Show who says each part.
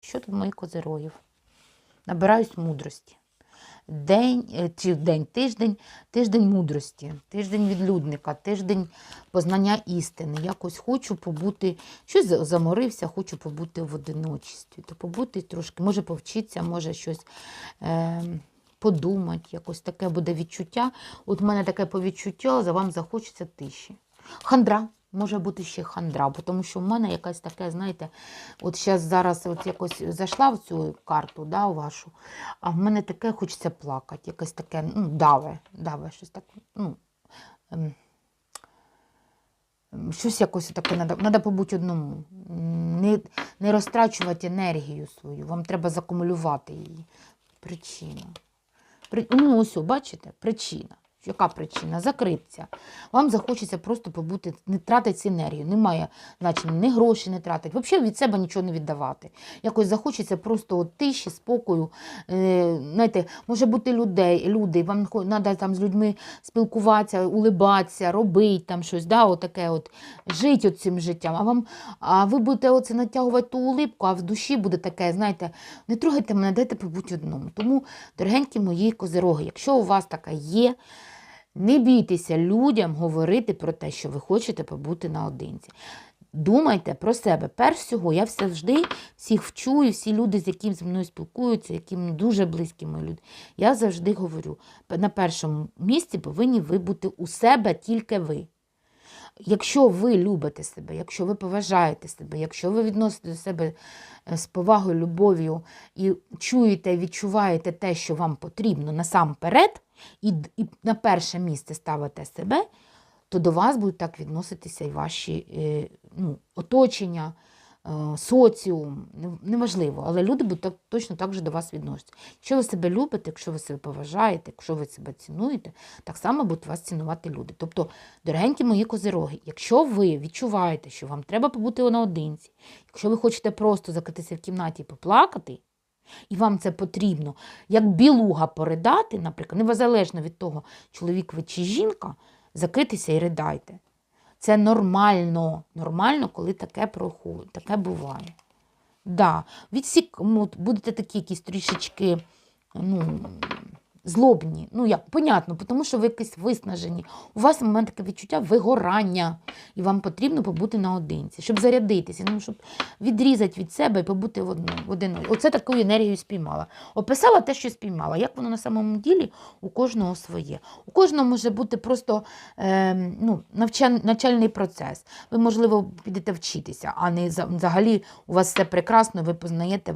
Speaker 1: Що тут моїх козирогів? Набираюсь мудрості. День, е, чи день, тиждень, тиждень мудрості, тиждень відлюдника, тиждень познання істини. Якось хочу побути, щось заморився, хочу побути в одиночестві. То побути трошки, може повчитися, може щось е, подумати, якось таке буде відчуття. От в мене таке по відчуттю, за вам захочеться тиші. Хандра. Може бути ще хандра, бо тому що в мене якась таке, знаєте, от зараз зараз якось зайшла в цю карту, да, вашу, а в мене таке хочеться плакати, якесь таке, ну, даве, даве, щось таке, ну, ем, ем, щось якось таке, треба, треба побути одному. Не, не розтрачувати енергію свою, вам треба закумулювати її. Причина. При... Ну, ось, бачите, причина. Яка причина? Закритися. Вам захочеться просто побути, не тратити енергію. Немає значення, ні гроші не тратити. Взагалі від себе нічого не віддавати. Якось захочеться просто от тиші, спокою. Е, знаєте, може бути людей, люди, вам треба там з людьми спілкуватися, улибатися, робити там щось, да, отаке от, жити от цим життям. А, вам, а ви будете оце натягувати ту улипку, а в душі буде таке, знаєте, не трогайте мене, дайте побути одному. Тому, дорогенькі мої козироги, якщо у вас така є, не бійтеся людям говорити про те, що ви хочете побути наодинці. Думайте про себе. Перш всього, я завжди всіх вчу, і всі люди, з якими зі мною спілкуються, яким дуже близькі мої люди, я завжди говорю: на першому місці повинні ви бути у себе тільки ви. Якщо ви любите себе, якщо ви поважаєте себе, якщо ви відносите до себе е, з повагою, любов'ю і чуєте, відчуваєте те, що вам потрібно насамперед, і, і на перше місце ставите себе, то до вас будуть так відноситися і ваші е, ну, оточення, соціум, неважливо, але люди будуть точно так же до вас відноситися. Якщо ви себе любите, якщо ви себе поважаєте, якщо ви себе цінуєте, так само будуть вас цінувати люди. Тобто, дорогенькі мої козироги, якщо ви відчуваєте, що вам треба побути наодинці, якщо ви хочете просто закритися в кімнаті і поплакати, і вам це потрібно, як білуга поридати, наприклад, незалежно від того, чоловік ви чи жінка, закритися і ридайте. Це нормально, нормально, коли таке проходить, таке буває. Да, відсік, будете такі якісь трішечки ну, злобні. Ну, як, понятно, тому що ви якісь виснажені. У вас в момент таке відчуття вигорання, і вам потрібно побути наодинці, щоб зарядитися, ну, щоб відрізати від себе і побути в одному. В один. Оце таку енергію спіймала. Описала те, що спіймала. Як воно на самому ділі у кожного своє. У кожного може бути просто е, ну, навчальний процес. Ви, можливо, підете вчитися, а не взагалі у вас все прекрасно, ви познаєте.